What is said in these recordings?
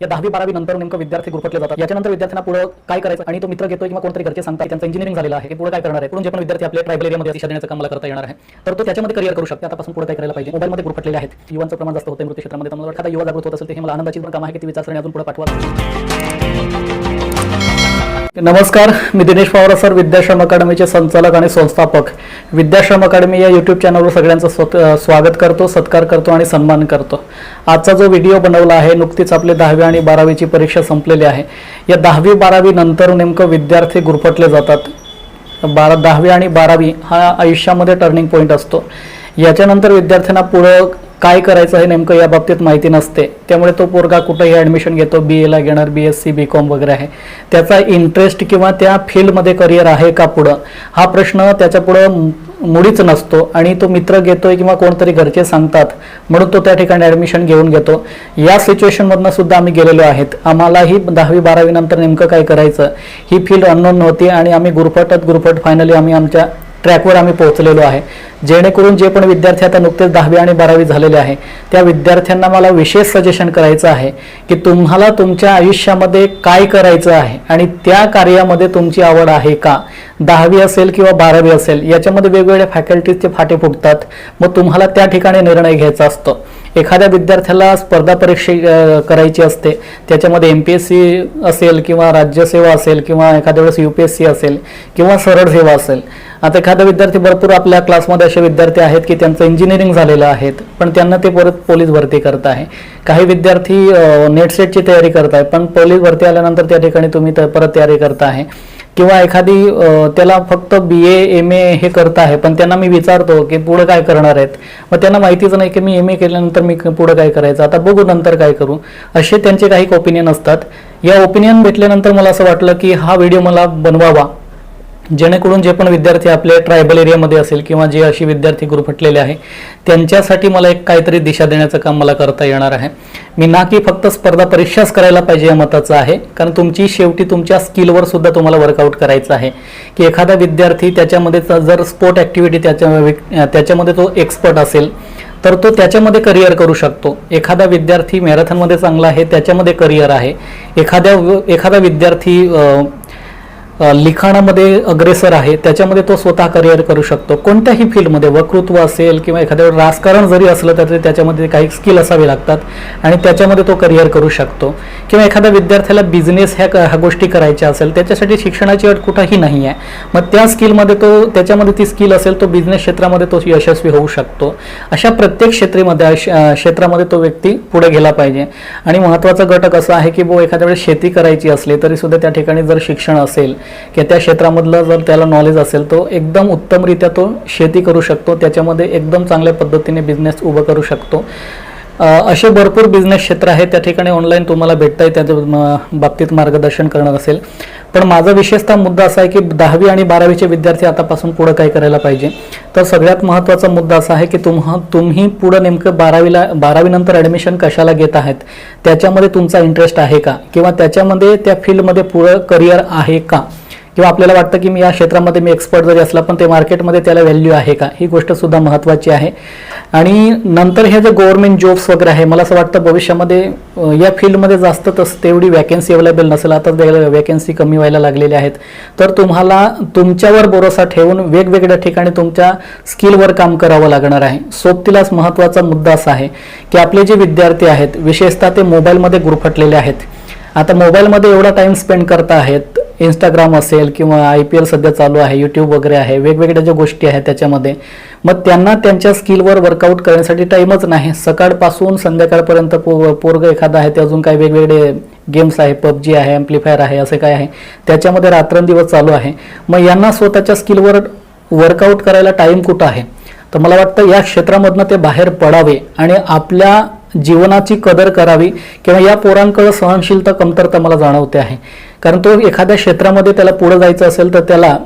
या दहावी बारावी नंतर नेमकं विद्यार्थी गुरफटले जातात. याच्यानंतर विद्यार्थ्यांना पुढे काय करायचं? आणि तो मित्र घेतोय किंवा कोणतरी घरचे सांगतात त्यांचं इंजिनिअरिंग झालेलं आहे की पुढे काय करणार आहे? पुढे जे पण विद्यार्थी आपल्या ट्रायबल एरियामध्ये दिशा देण्याचं काम करता येणार आहे तर तो त्याच्यामध्ये करिअर करू शकते. आतापासून पुढे काय करायला पाहिजे? मोबाईलमध्ये गुरफटलेले आहेत. युवांचं प्रमाण जास्त होतं मृत्यू क्षेत्रामध्ये त्यामुळे एखादा युवा जागृत होत असेल ते हे मला आनंदाची पण काम आहे की ती विचारसरणी अजून पुढे पाठवा नमस्कार मी दिनेश पवार सर विद्याश्रम अकादमीचे संचालक आणि संस्थापक. विद्याश्रम अकादमी या यूट्यूब चॅनलवर सगळ्यांचं स्वत स्वागत करतो सत्कार करतो आणि सन्मान करतो. आजचा जो व्हिडिओ बनवला आहे नुकतीच आपले दहावी आणि बारावीची परीक्षा संपलेली आहे. या दहावी बारावी नंतर नेमकं विद्यार्थी गुरफटले जातात. बारा दहावी आणि बारावी हा आयुष्यामध्ये टर्निंग पॉईंट असतो. याच्यानंतर विद्यार्थ्यांना पुढं काय करायचं हे नेमकं या बाबतीत माहिती नसते. त्यामुळे तो पोरगा कुठेही ॲडमिशन घेतो बी एला घेणार B S C B com वगैरे आहे. त्याचा इंटरेस्ट किंवा त्या फील्डमध्ये करिअर आहे का पुढं? हा प्रश्न त्याच्या पुढं मुळीच नसतो आणि तो मित्र घेतोय किंवा कोणतरी घरचे सांगतात. म्हणून तो त्या ठिकाणी ॲडमिशन घेऊन घेतो. या सिच्युएशनमधनं सुद्धा आम्ही गेलेलो आहेत. आम्हालाही दहावी बारावी नंतर नेमकं काय करायचं? ही फील्ड अननोन नव्हती आणि आम्ही गुरफटत गुरफट फायनली आम्ही आमच्या ट्रॅकवर आम्ही पोहोचलेलो आहे. जेणेकरून जे पण विद्यार्थी आता नुकतेच दहावी आणि बारावी झालेले आहे त्या विद्यार्थ्यांना मला विशेष सजेशन करायचं आहे की तुम्हाला तुमच्या आयुष्यामध्ये काय करायचं आहे आणि त्या कार्यामध्ये तुमची आवड आहे का? दहावी असेल किंवा बारावी असेल याच्यामध्ये वेगवेगळ्या फॅकल्टीजचे फाटे फुटतात. मग तुम्हाला त्या ठिकाणी निर्णय घ्यायचा असतो. एखाद्या विद्यार्थ्याला स्पर्धा परीक्षा करायची असते. त्याच्यामध्ये एम पी एस सी असेल किंवा राज्यसेवा असेल किंवा एखाद्या वेळेस यू पी एस सी असेल किंवा सरळ सेवा असेल. आता एखादा विद्यार्थी भरपूर आपल्या क्लासमध्ये असे विद्यार्थी आहेत की त्यांचं इंजिनिअरिंग झालेलं आहेत पण त्यांना ते परत पोलीस भरती करत आहे. काही विद्यार्थी नेट सेटची तयारी करत आहे पण पोलीस भरती आल्यानंतर त्या ठिकाणी तुम्ही परत तयारी करत आहे. किंवा एखादी त्याला फक्त बी ए एम ए हे करत आहे पण त्यांना मी विचारतो की पुढे काय करणार आहेत? मग त्यांना माहितीच नाही की मी एम ए केल्यानंतर मी पुढे काय करायचं? आता बघू नंतर काय करू. असे त्यांचे काही ओपिनियन असतात. या ओपिनियन भेटल्यानंतर मला असं वाटलं की हा व्हिडिओ मला बनवावा. जेणेकरून जे पण विद्यार्थी आपले ट्रायबल एरियामध्ये असेल किंवा जे अशी विद्यार्थी गुरफटलेले आहे त्यांच्यासाठी मला एक काहीतरी दिशा देण्याचं काम मला करता येणार आहे. मी ना की फक्त स्पर्धा परीक्षाच करायला पाहिजे या मताचं आहे कारण तुमची शेवटी तुमच्या स्किलवर सुद्धा तुम्हाला वर्कआउट करायचं आहे. की एखादा विद्यार्थी त्याच्यामध्ये जर स्पोर्ट ॲक्टिव्हिटी त्याच्या त्याच्यामध्ये तो एक्सपर्ट असेल तर तो त्याच्यामध्ये करिअर करू शकतो. एखादा विद्यार्थी मॅरेथॉनमध्ये चांगला आहे त्याच्यामध्ये करिअर आहे. एखाद्या एखादा विद्यार्थी लिखाणामध्ये अग्रेसर आहे त्याच्यामध्ये तो स्वतः करिअर करू शकतो. कोणत्याही फील्डमध्ये वक्तृत्व असेल किंवा एखाद्या राजकारण जरी असलं तरी त्याच्यामध्ये काही स्किल असावे लागतात आणि त्याच्यामध्ये तो करिअर करू शकतो. किंवा एखाद्या विद्यार्थ्याला बिझनेस ह्या ह्या गोष्टी करायच्या असेल त्याच्यासाठी शिक्षणाची अट कुठंही नाही आहे. मग त्या स्किलमध्ये तो त्याच्यामध्ये ती स्किल असेल तो बिझनेस क्षेत्रामध्ये तो यशस्वी होऊ शकतो. अशा प्रत्येक क्षेत्रेमध्ये क्षेत्रामध्ये तो व्यक्ती पुढे गेला पाहिजे. आणि महत्त्वाचा घटक असा आहे की बो एखाद्या वेळेस शेती करायची असली तरी सुद्धा त्या ठिकाणी जर शिक्षण असेल किंवा त्या क्षेत्रामधलं जर त्याला नॉलेज असेल तो एकदम उत्तमरित्या तो शेती करू शकतो त्याच्यामध्ये एकदम चांगल्या पद्धतीने बिझनेस उभं करू शकतो. असे भरपूर बिझनेस क्षेत्र आहे त्या ठिकाणी ऑनलाईन तुम्हाला भेटता येईल. त्याच्या बाबतीत मार्गदर्शन करणार असेल. पण माझा विशेषतः मुद्दा असा आहे की दहावी आणि बारावीचे विद्यार्थी आतापासून पुढं काय करायला पाहिजे? तर सगळ्यात महत्त्वाचा मुद्दा असा आहे की तुम्हा तुम्ही पुढं नेमकं बारावीला बारावीनंतर ॲडमिशन कशाला घेत आहेत? त्याच्यामध्ये तुमचा इंटरेस्ट आहे का? किंवा त्याच्यामध्ये त्या फील्डमध्ये पुढं करिअर आहे का? किंवा आपल्याला वाटतं की मी या क्षेत्रामध्ये मी एक्सपर्ट जरी असला पण ते मार्केटमध्ये त्याला व्हॅल्यू आहे का? ही गोष्ट सुद्धा महत्त्वाची आहे. आणि नंतर हे जे गव्हर्नमेंट जॉब्स वगैरे आहे मला असं वाटतं भविष्यामध्ये या फील्डमध्ये जास्त तस तेवढी वॅकन्सी अवेलेबल नसेल. आता वॅकन्सी कमी व्हायला लागलेल्या आहेत. तर तुम्हाला तुमच्यावर भरोसा ठेवून वेगवेगळ्या ठिकाणी तुमच्या स्किलवर काम करावं लागणार आहे. सोबतीलाच महत्त्वाचा मुद्दा असा आहे की आपले जे विद्यार्थी आहेत विशेषतः ते मोबाईलमध्ये गुरफटलेले आहेत. आता मोबाईलमध्ये एवढा टाइम स्पेंड करता आहेत इंस्टाग्राम असेल किंवा आय पी एल सध्या चालू आहे यूट्यूब वगैरे आहे वेगवेगळ्या ज्या गोष्टी आहेत त्याच्यामध्ये मग त्यांना त्यांच्या स्किलवर वर्कआउट करण्यासाठी टाईमच नाही. सकाळपासून संध्याकाळपर्यंत पो पोरग एखादा आहे ते अजून काही वेगवेगळे गेम्स आहे पबजी आहे ॲम्प्लिफायर आहे असे काय आहे त्याच्यामध्ये रात्रंदिवस चालू आहे. मग यांना स्वतःच्या स्किलवर वर्कआउट करायला टाईम कुठं आहे? तर मला वाटतं या क्षेत्रामधनं ते बाहेर पडावे आणि आपल्या जीवनाची कदर करावी किंवा या पोरांकडं सहनशीलता कमतरता मला जाणवते आहे. कारण तो एखाद्या क्षेत्रामध्ये त्याला पुढं जायचं असेल तर त्याला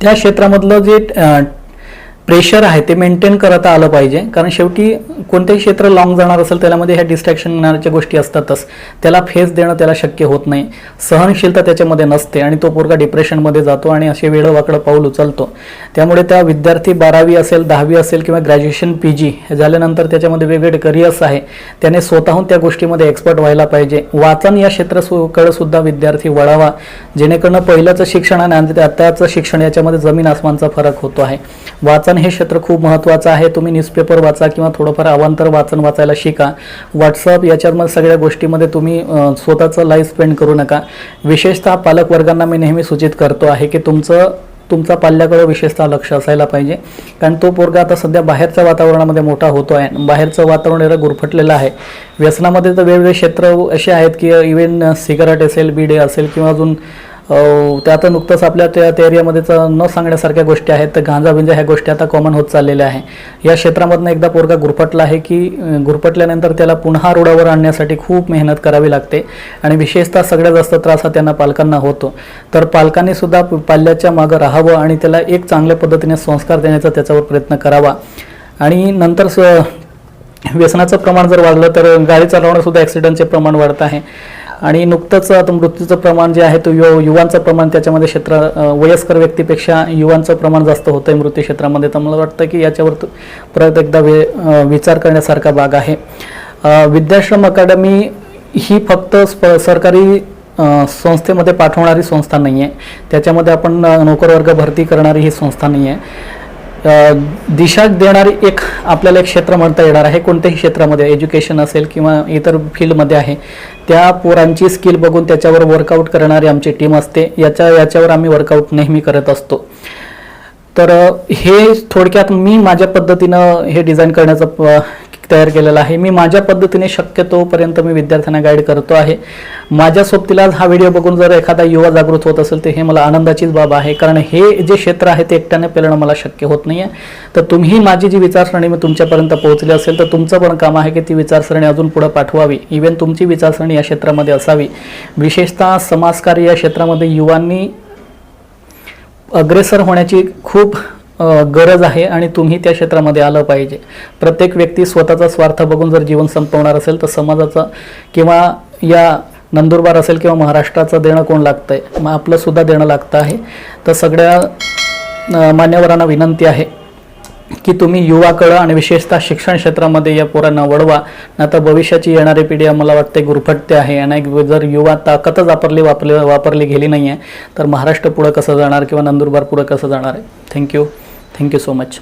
त्या क्षेत्रामधलं जे प्रेशर आहे ते मेंटेन करता आलं पाहिजे. कारण शेवटी कोणतेही क्षेत्र लॉंग जाणार असेल त्यामध्ये ह्या डिस्ट्रॅक्शनच्या गोष्टी असतातच. त्याला फेस देणं त्याला शक्य होत नाही. सहनशीलता त्याच्यामध्ये नसते आणि तो पोरगा डिप्रेशनमध्ये जातो आणि असे वेळं वाकडं पाऊल उचलतो. त्यामुळे त्या विद्यार्थी बारावी असेल दहावी असेल किंवा ग्रॅज्युएशन पी जी झाल्यानंतर त्याच्यामध्ये वेगवेगळे करिअर्स आहे. त्याने स्वतःहून त्या गोष्टीमध्ये एक्सपर्ट व्हायला पाहिजे. वाचन या क्षेत्र सु सुद्धा विद्यार्थी वळावा. जेणेकरून पहिल्याचं शिक्षण आणि आताचं शिक्षण याच्यामध्ये जमीन आसमानचा फरक होतो आहे. वाचन हे क्षेत्र खूप महत्त्वाचं आहे. तुम्ही न्यूजपेपर वाचा किंवा थोडंफार अवांतर वाचन वाचायला शिका. व्हॉट्सअप याच्यामध्ये सगळ्या गोष्टीमध्ये तुम्ही स्वतःचं लाईफ स्पेंड करू नका. विशेषतः पालकवर्गांना मी नेहमी सूचित करतो आहे की तुमचं तुमचा पाल्याकडे विशेषतः लक्ष असायला पाहिजे. कारण तो पोरगा आता सध्या बाहेरच्या वातावरणामध्ये मोठा होतो आहे बाहेरचं वातावरण एवढं गुरफटलेलं आहे. व्यसनामध्ये तर वेगवेगळे क्षेत्र असे आहेत की इवन सिगारेट असेल बिडे असेल किंवा अजून आता नुकतंच आपल्या त्या त्या एरियामध्येच न सांगण्यासारख्या गोष्टी आहेत. तर गांजा बिंजा ह्या गोष्टी आता कॉमन होत चाललेल्या आहे. या क्षेत्रामधनं एकदा पोरगा गुरफटला आहे की गुरफटल्यानंतर त्याला पुन्हा रोडावर आणण्यासाठी खूप मेहनत करावी लागते आणि विशेषतः सगळ्यात जास्त त्रास हा त्यांना पालकांना होतो. तर पालकांनी सुद्धा पाल्याच्या मागं राहावं आणि त्याला एक चांगल्या पद्धतीने संस्कार देण्याचा त्याच्यावर प्रयत्न करावा. आणि नंतर स व्यसनाचं प्रमाण जर वाढलं तर गाडी चालवणं सुद्धा ॲक्सिडेंटचे प्रमाण वाढत आहे. आणि नुकतंच मृत्यूचं प्रमाण जे आहे तो यु युवांचं प्रमाण त्याच्यामध्ये क्षेत्र वयस्कर व्यक्तीपेक्षा युवांचं प्रमाण जास्त होतं आहे मृत्यू क्षेत्रामध्ये. तर मला वाटतं की याच्यावर परत एकदा वे विचार करण्यासारखा भाग आहे. विद्याश्रम अकादमी ही फक्त स्प सरकारी संस्थेमध्ये पाठवणारी संस्था नाही आहे त्याच्यामध्ये आपण नोकरवर्ग भरती करणारी ही संस्था नाही आहे दिशा देणारी एक आपल्याला एक क्षेत्र म्हणता येणार आहे. कोणत्याही क्षेत्रामध्ये एज्युकेशन असेल किंवा इतर फील्डमध्ये आहे त्या पोरांची स्किल बघून त्याच्यावर वर्कआउट करणारी आमची टीम असते. याच्या याच्यावर आम्ही वर्कआउट नेहमी करत असतो. तर हे थोडक्यात मी माझ्या पद्धतीनं हे डिझाईन करण्याचा प- तयार केलेलं आहे. मी माझ्या पद्धतीने शक्यतोपर्यंत मी विद्यार्थ्यांना गाईड करतो आहे. माझ्या सोबतीला हा व्हिडिओ बघून जर एखादा युवा जागृत होत असेल तर हे मला आनंदाचीच बाब आहे. कारण हे जे क्षेत्र आहे ते एकट्याने पेलणं मला शक्य होत नाही आहे तर तुम्ही माझी जी विचारसरणी मी तुमच्यापर्यंत पोहोचली असेल तर तुमचं पण काम आहे की ती विचारसरणी अजून पुढे पाठवावी. इव्हन तुमची विचारसरणी या क्षेत्रामध्ये असावी. विशेषतः समाजकार्य या क्षेत्रामध्ये युवांनी अग्रेसर होण्याची खूप गरज आहे आणि तुम्ही त्या क्षेत्रामध्ये आलं पाहिजे. प्रत्येक व्यक्ती स्वतःचा स्वार्थ बघून जर जीवन संपवणार असेल तर समाजाचं किंवा या नंदुरबार असेल किंवा महाराष्ट्राचं देणं कोण लागतं आहे मग आपलंसुद्धा देणं लागतं आहे. तर सगळ्या मान्यवरांना विनंती आहे की तुम्ही युवाकडं आणि विशेषतः शिक्षण क्षेत्रामध्ये या पोरांना वळवा. ना तर भविष्याची येणारी पिढी मला वाटते गुरफटते आहे आणि जर युवा ताकदच वापरली वापरली वापरली गेली नाही आहे तर महाराष्ट्र पुढं कसं जाणार किंवा नंदुरबार पुढं कसं जाणार आहे? Thank you thank you so much